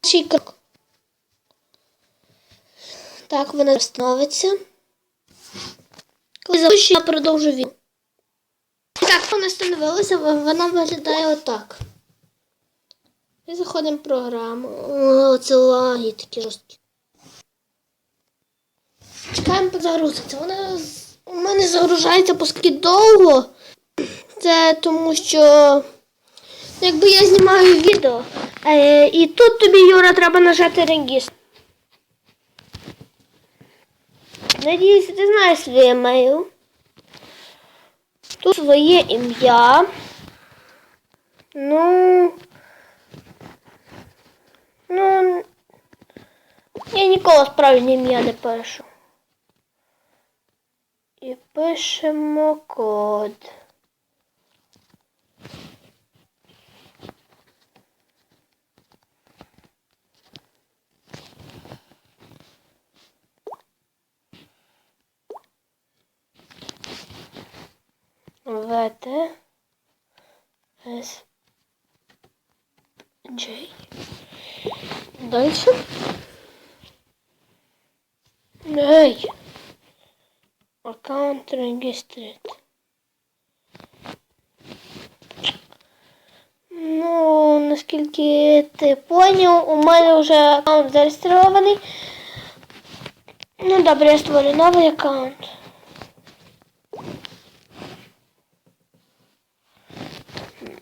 Крок. Так, вона становиться. Коли запущу, я продовжу він. Так, вона становилася, вона виглядає отак. І заходимо в програму. О, це лаги такі жорсткі. Чекаємо загрузиться. Вона у мене загружається оскільки довго. Це тому що якби я знімаю відео. Е, і тут тобі, Юра, треба нажати регістр. Надіюсь, ти знаєш свій емейл. Тут своє ім'я. Ну. Ну. Я ніколи справжнє ім'я не пишу. І пишемо код. ВТ С Джей. Дальше. Эй. Аккаунт регистрит. Ну, наскільки ти поняв, у мене вже аккаунт зареєстрований. Ну, добре, я створю новий аккаунт.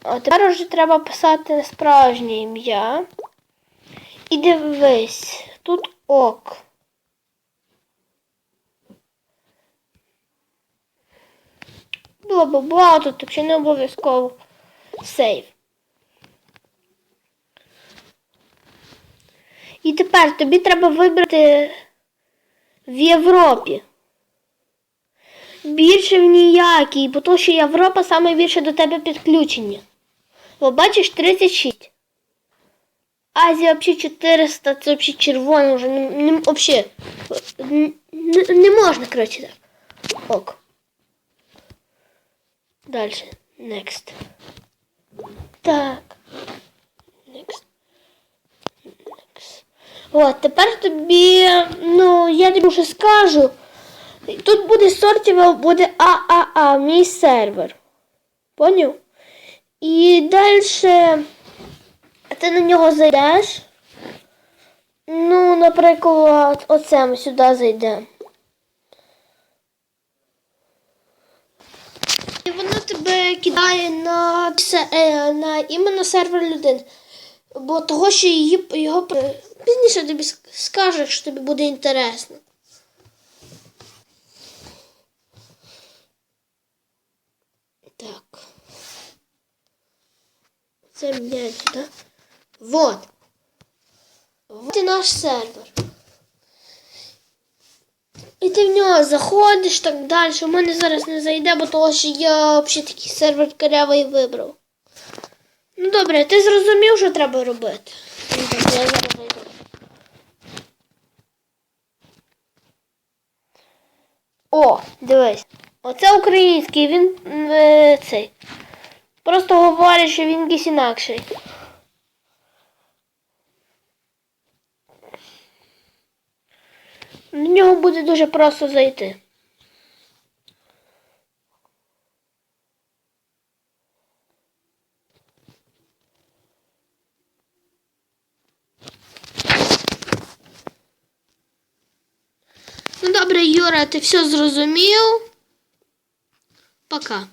А тепер вже треба писати справжнє ім'я. І дивись, тут ок. Було б багато, тут ще не обов'язково сейв. І тепер тобі треба вибрати в Європі. Більше в ніякій, бо то, що Європа саме більше до тебе підключення. Бо бачиш 36. Азія взагалі 400, це взагалі червоно вже не, не, взагалі, не, не можна, коротше, так. Ок. Дальше. Next. Так. Next. Next. От, тепер тобі, ну, я тобі вже скажу. Тут буде сортівел, буде ААА, мій сервер. Поняв? І далі ти на нього зайдеш. Ну, наприклад, оце ми сюди зайдемо. І воно тебе кидає на, е, на іменно сервер людини. Бо того, що її, його пізніше тобі ск- скаже, якщо тобі буде інтересно. Так. Це блядь, сюди. Вот. Вот і наш сервер. І ти в нього заходиш так далі. У мене зараз не зайде, бо того, що я взагалі такий сервер корявий вибрав. Ну добре, ти зрозумів, що треба робити. Я зараз зайду. О, дивись. Оце український, він е, цей. Просто говорить, що він якийсь інакший. В нього буде дуже просто зайти. Ну добре, Юра, ти все зрозумів. Пока.